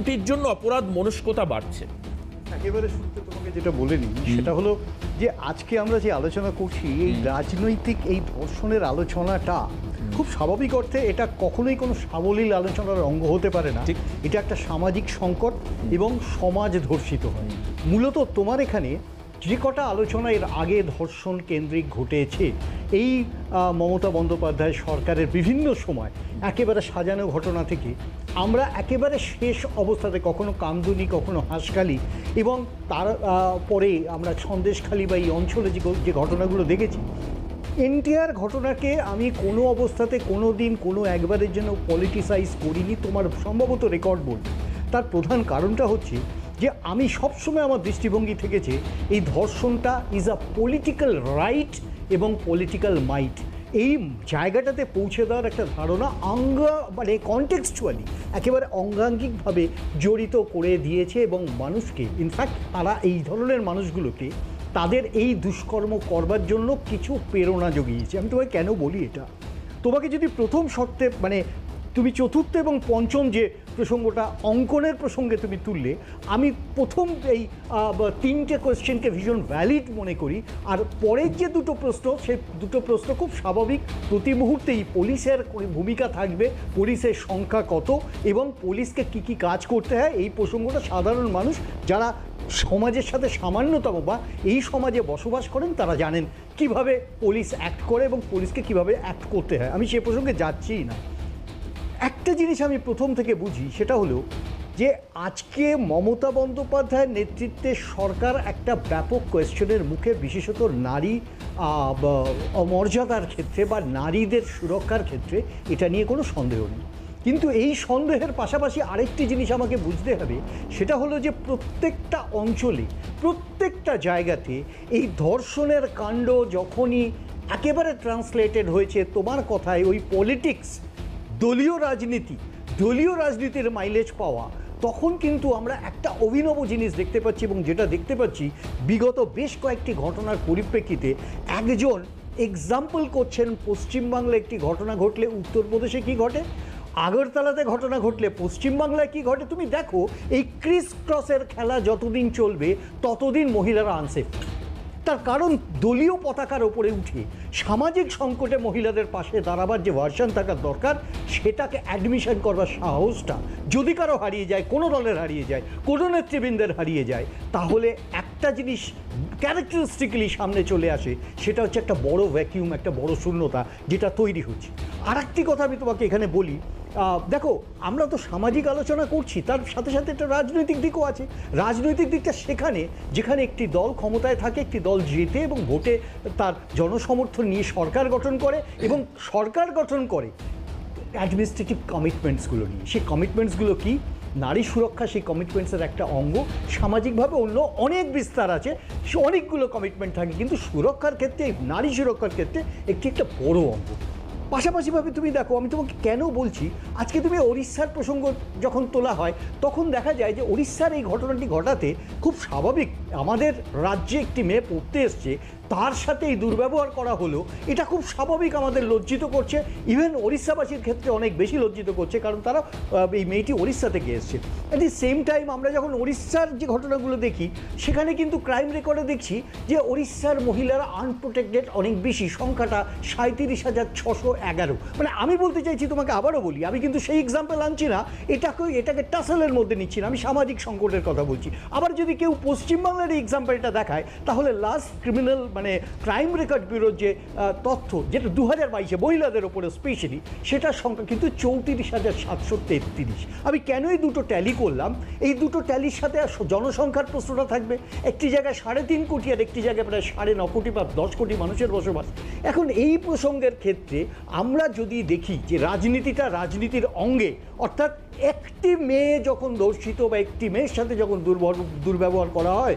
ত্রুটির জন্য অপরাধ মনস্কতা বাড়ছে। একেবারে শুনতে তোমাকে যেটা বলে নিই সেটা হলো যে আজকে আমরা যে আলোচনা করছি এই রাজনৈতিক এই ধর্ষণের আলোচনাটা খুব স্বাভাবিক অর্থে এটা কখনোই কোনো সাবলীল আলোচনার অঙ্গ হতে পারে না। এটা একটা সামাজিক সংকট এবং সমাজ ধর্ষিত হয়। মূলত তোমার এখানে যে কটা আলোচনা এর আগে ধর্ষণ কেন্দ্রিক ঘটেছে, এই মমতা বন্দ্যোপাধ্যায় সরকারের বিভিন্ন সময় একেবারে সাজানো ঘটনা থেকে আমরা একেবারে শেষ অবস্থাতে কখনো কামদুনি, কখনো হাঁসখালি এবং তার পরে আমরা সন্দেশখালি বা এই অঞ্চলে যে যে ঘটনাগুলো দেখেছি, এনটিআর ঘটনাকে আমি কোনো অবস্থাতে কোনো দিন কোনো একবারের জন্য পলিটিসাইজ করিনি। তোমার সম্ভবত রেকর্ড বলবে। তার প্রধান কারণটা হচ্ছে যে আমি সবসময় আমার দৃষ্টিভঙ্গি থেকেছে, এই ধর্ষণটা ইজ আ পলিটিক্যাল রাইট এবং পলিটিক্যাল মাইট এই জায়গাটাতে পৌঁছে দেওয়ার একটা ধারণা অঙ্গ মানে কনটেক্সচুয়ালি একেবারে অঙ্গাঙ্গিকভাবে জড়িত করে দিয়েছে এবং মানুষকে ইনফ্যাক্ট তারা এই ধরনের মানুষগুলোকে তাদের এই দুষ্কর্ম করবার জন্য কিছু প্রেরণা জগিয়েছে। আমি তোমাকে কেন বলি এটা? তোমাকে যদি প্রথম শর্তে মানে তুমি চতুর্থ এবং পঞ্চম যে প্রসঙ্গটা, অঙ্কনের প্রসঙ্গে তুমি তুললে, আমি প্রথম এই তিনটে কোয়েশ্চেনকে ভীষণ ভ্যালিড মনে করি। আর পরের যে দুটো প্রশ্ন সেই দুটো প্রশ্ন খুব স্বাভাবিক। প্রতি মুহূর্তেই পুলিশের ভূমিকা থাকবে, পুলিশের সংখ্যা কত এবং পুলিশকে কি কি কাজ করতে হয়, এই প্রসঙ্গটা সাধারণ মানুষ যারা সমাজের সাথে সামান্যতম বা এই সমাজে বসবাস করেন, তারা জানেন কীভাবে পুলিশ অ্যাক্ট করে এবং পুলিশকে কীভাবে অ্যাক্ট করতে হয়। আমি সে প্রসঙ্গে যাচ্ছিই না। একটা জিনিস আমি প্রথম থেকে বুঝি, সেটা হলো যে আজকে মমতা বন্দ্যোপাধ্যায়ের নেতৃত্বে সরকার একটা ব্যাপক কোয়েশ্চেনের মুখে বিশেষত নারী অমর্যাদার ক্ষেত্রে বা নারীদের সুরক্ষার ক্ষেত্রে এটা নিয়ে কোনো সন্দেহ নেই। কিন্তু এই সন্দেহের পাশাপাশি আরেকটি জিনিস আমাকে বুঝতে হবে, সেটা হলো যে প্রত্যেকটা অঞ্চলে, প্রত্যেকটা জায়গাতে এই ধর্ষণের কাণ্ড যখনই একেবারে ট্রান্সলেটেড হয়েছে, তোমার কথায় ওই পলিটিক্স দলীয় রাজনীতি, দলীয় রাজনীতির মাইলেজ পাওয়া, তখন কিন্তু আমরা একটা অভিনব জিনিস দেখতে পাচ্ছি এবং যেটা দেখতে পাচ্ছি, বিগত বেশ কয়েকটি ঘটনার পরিপ্রেক্ষিতে একজন এক্সাম্পল করছেন, পশ্চিমবাংলায় একটি ঘটনা ঘটলে উত্তরপ্রদেশে কি ঘটে? আগরতলাতে ঘটনা ঘটলে পশ্চিমবাংলায় কি ঘটে? তুমি দেখো, এই ক্রিস ক্রসের খেলা যতদিন চলবে, ততদিন মহিলারা আনসেফ তার কারণ দলীয় পতাকার ওপরে উঠে সামাজিক সংকটে মহিলাদের পাশে দাঁড়াবার যে ভার্সন থাকার দরকার, সেটাকে অ্যাডমিশন করবার সাহসটা যদি কারও হারিয়ে যায়, কোনো দলের হারিয়ে যায়, কোনো নেতৃবৃন্দের হারিয়ে যায়, তাহলে একটা জিনিস ক্যারেক্টারিস্টিক্যালি সামনে চলে আসে, সেটা হচ্ছে একটা বড় ভ্যাকিউম একটা বড় শূন্যতা যেটা তৈরি হচ্ছে। আর একটি কথা আমি তোমাকে এখানে বলি দেখো, আমরা তো সামাজিক আলোচনা করছি, তার সাথে সাথে একটা রাজনৈতিক দিকও আছে। রাজনৈতিক দিকটা সেখানে, যেখানে একটি দল ক্ষমতায় থাকে, একটি দল জেতে এবং ভোটে তার জনসমর্থন নিয়ে সরকার গঠন করে এবং সরকার গঠন করে অ্যাডমিনিস্ট্রেটিভ কমিটমেন্টসগুলো নিয়ে। সেই কমিটমেন্টসগুলো কি? নারী সুরক্ষা, সেই কমিটমেন্টসের একটা অঙ্গ। সামাজিকভাবে অন্য অনেক বিস্তার আছে, সে অনেকগুলো কমিটমেন্ট থাকে, কিন্তু সুরক্ষার ক্ষেত্রে, নারী সুরক্ষার ক্ষেত্রে একটি একটা বড় অঙ্গ। পাশাপাশিভাবে তুমি দেখো, আমি তোমাকে কেন বলছি, আজকে তুমি ওড়িশার প্রসঙ্গ যখন তোলা হয়, তখন দেখা যায় যে ওড়িশার এই ঘটনাটি ঘটাতে খুব স্বাভাবিক আমাদের রাজ্যে একটি মেয়ে পড়তে এসছে, তার সাথে এই দুর্ব্যবহার করা হলো এটা খুব স্বাভাবিক আমাদের লজ্জিত করছে। ইভেন ওড়িশাবাসীর ক্ষেত্রে অনেক বেশি লজ্জিত করছে, কারণ তারা এই মেয়েটি ওড়িশা থেকে এসছে। অ্যাট দি সেম টাইম আমরা যখন ওড়িশার যে ঘটনাগুলো দেখি, সেখানে কিন্তু ক্রাইম রেকর্ডে দেখছি যে ওড়িশার মহিলারা আনপ্রোটেক্টেড অনেক বেশি, সংখ্যাটা সাঁত্রিশ হাজার ছশো এগারো। মানে আমি বলতে চাইছি তোমাকে আবারও বলি, আমি কিন্তু সেই এক্সাম্পল আনছি না, এটাকে এটাকে টাসেলের মধ্যে নিচ্ছি না, আমি সামাজিক সংকটের কথা বলছি। আবার যদি কেউ পশ্চিমবাংলার এই এক্সাম্পলটা দেখায়, তাহলে লাস্ট ক্রিমিনাল মানে ক্রাইম রেকর্ড ব্যুরোর যে তথ্য, যেটা দু হাজার বাইশে মহিলাদের ওপরে স্পেশালি সেটার সংখ্যা কিন্তু চৌত্রিশ হাজার সাতশো তেত্রিশ। আমি কেন এই দুটো ট্যালি করলাম? এই দুটো ট্যালির সাথে জনসংখ্যার প্রশ্নটা থাকবে। একটি জায়গায় সাড়ে তিন কোটি আর একটি জায়গায় প্রায় সাড়ে ন কোটি বা দশ কোটি মানুষের বসবাস। এখন এই প্রসঙ্গের ক্ষেত্রে আমরা যদি দেখি যে রাজনীতিটা রাজনীতির অঙ্গে, অর্থাৎ একটি মেয়ে যখন দর্শিত বা একটি মেয়ের সাথে যখন দুর্ব্যবহার করা হয়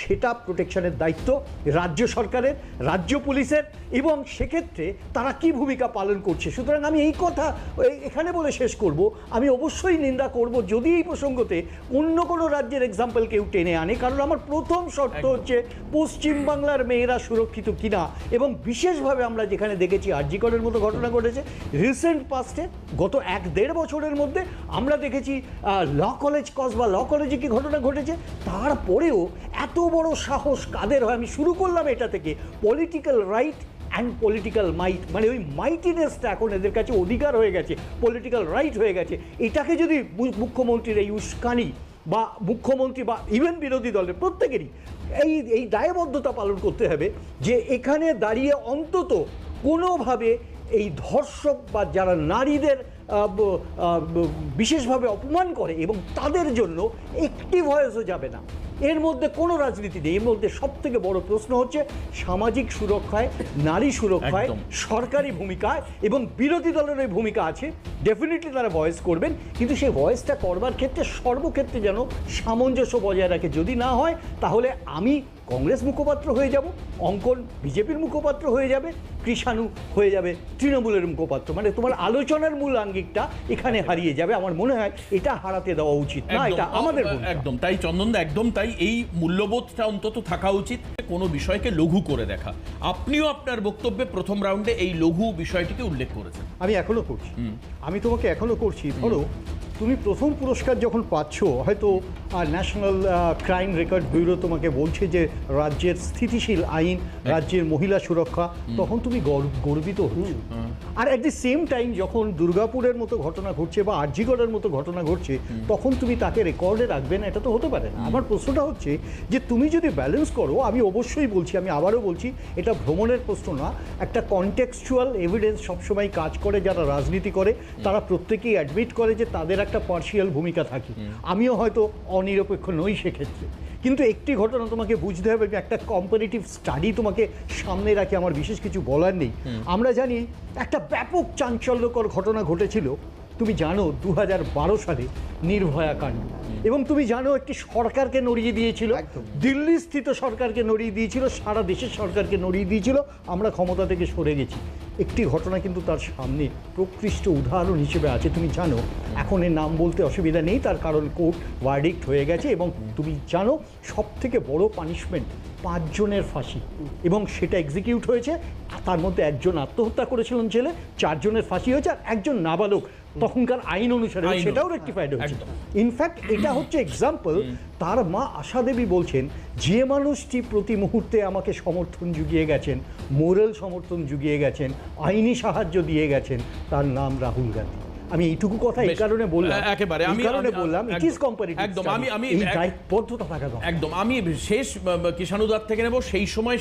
সেটা প্রোটেকশনের দায়িত্ব রাজ্য সরকারের রাজ্য পুলিশের এবং সেক্ষেত্রে তারা কি ভূমিকা পালন করছে? সুতরাং আমি এই কথা এখানে বলে শেষ করব। আমি অবশ্যই নিন্দা করব যদি এই প্রসঙ্গতে অন্য কোনো রাজ্যের এক্সাম্পল কেউ টেনে আনে কারণ আমার প্রথম শর্ত হচ্ছে পশ্চিমবাংলার মেয়েরা সুরক্ষিত কিনা এবং বিশেষভাবে আমরা যেখানে দেখেছি আরজিকরের মতো ঘটনা ঘটেছে। রিসেন্ট পাস্টে গত এক দেড় বছরের মধ্যে আমরা দেখেছি ল কলেজ কস বা ল কলেজে কি ঘটনা ঘটেছে? তারপরেও এত বড় সাহস কাদের হয়? আমি শুরু করলাম এটা থেকে। Political right and political might মানে ওই মাইটিনেসটা এখন এদের কাছে অধিকার হয়ে গেছে পলিটিক্যাল রাইট হয়ে গেছে। এটাকে যদি মুখ্যমন্ত্রীর এই উস্কানি বা মুখ্যমন্ত্রী বা ইভেন বিরোধী দলের প্রত্যেকেরই এই এই দায়বদ্ধতা পালন করতে হবে যে এখানে দাঁড়িয়ে অন্তত কোনোভাবে এই ধর্ষক বা যারা নারীদের বিশেষভাবে অপমান করে এবং তাদের জন্য একটি ভয়েসও যাবে না। এর মধ্যে কোনো রাজনীতি নেই। এর মধ্যে সব থেকে বড় প্রশ্ন হচ্ছে সামাজিক সুরক্ষায় নারী সুরক্ষায় সরকারি ভূমিকায় এবং বিরোধী দলের ওই ভূমিকা আছে। ডেফিনেটলি তারা ভয়েস করবেন কিন্তু সেই ভয়েসটা করবার ক্ষেত্রে সর্বক্ষেত্রে যেন সামঞ্জস্য বজায় রাখে। যদি না হয় তাহলে আমি কংগ্রেস মুখপাত্র হয়ে যাব অঙ্কন বিজেপির মুখপাত্র হয়ে যাবে কৃষাণু হয়ে যাবে তৃণমূলের মুখপাত্র। মানে তোমার আলোচনার মূল আঙ্গিকটা এখানে হারিয়ে যাবে। আমার মনে হয় এটা হারাতে দেওয়া উচিত না? এটা আমাদের একদম তাই চন্দনদা একদম তাই এই মূল্যবোধটা অন্তত থাকা উচিত কোনো বিষয়কে লঘু করে দেখা। আপনিও আপনার বক্তব্যে প্রথম রাউন্ডে এই লঘু বিষয়টিকে উল্লেখ করেছেন। আমি এখনও করছি। আমি তোমাকে এখনও করছি ধরো তুমি প্রথম পুরস্কার যখন পাচ্ছ হয়তো ন্যাশনাল ক্রাইম রেকর্ড ব্যুরো তোমাকে বলছে যে রাজ্যের স্থিতিশীল আইন রাজ্যের মহিলা সুরক্ষা তখন তুমি গর্ব- গর্বিত হচ্ছ। আর অ্যাট দি সেম টাইম যখন দুর্গাপুরের মতো ঘটনা ঘটছে বা আরজিগড়ের মতো ঘটনা ঘটছে তখন তুমি তাকে রেকর্ডে রাখবে না এটা তো হতে পারে না। আমার প্রশ্নটা হচ্ছে যে তুমি যদি ব্যালেন্স করো আমি অবশ্যই বলছি আমি আবারও বলছি এটা ভ্রমণের প্রশ্ন না একটা কনটেক্সচুয়াল এভিডেন্স সবসময় কাজ করে যারা রাজনীতি করে তারা প্রত্যেকেই অ্যাডমিট করে যে তাদের একটা পার্শিয়াল ভূমিকা থাকি। আমিও হয়তো অনিরপেক্ষ নই সেক্ষেত্রে। কিন্তু একটি ঘটনা তোমাকে বুঝতে হবে যে একটা কম্পারেটিভ স্টাডি তোমাকে সামনে রাখে আমার বিশেষ কিছু বলার নেই। আমরা জানি একটা ব্যাপক চাঞ্চল্যকর ঘটনা ঘটেছিল। তুমি জানো দু হাজার বারো সালে নির্ভয়া কাণ্ড। এবং তুমি জানো একটি সরকারকে নড়িয়ে দিয়েছিল। একদম। দিল্লি স্থিত সরকারকে নড়িয়ে দিয়েছিল সারা দেশের সরকারকে নড়িয়ে দিয়েছিল। আমরা ক্ষমতা থেকে সরে গেছি। একটি ঘটনা কিন্তু তার সামনে প্রকৃষ্ট উদাহরণ হিসেবে আছে। তুমি জানো এখন এর নাম বলতে অসুবিধা নেই তার কারণ কোর্ট ওয়ার্ডিক্ট হয়ে গেছে এবং তুমি জানো সব থেকে বড় পানিশমেন্ট পাঁচজনের ফাঁসি। এবং সেটা এক্সিকিউট হয়েছে। তার মধ্যে একজন আত্মহত্যা করেছিলেন ছেলে চারজনের ফাঁসি হয়েছে আর একজন নাবালক। তখনকার আইন অনুসারে সেটাও রেক্টিফাইড হয়েছে। ইনফ্যাক্ট এটা হচ্ছে এক্সাম্পল তার মা আশা দেবী বলছেন যে মানুষটি প্রতি মুহূর্তে আমাকে সমর্থন জুগিয়ে গেছেন মোরাল সমর্থন জুগিয়ে গেছেন আইনি সাহায্য দিয়ে গেছেন তার নাম রাহুল গান্ধী। আমি এইটুকু কথা এই কারণে বললাম। একেবারে, আমি- কারণে বললাম ইট একদম, ইজ কম্পারেটিভ একদম, আমি- আমি এই দায়িত্ববদ্ধতা থাকা একদম। আমি শেষ কিষাণুদার থেকে নেব। সেই সময়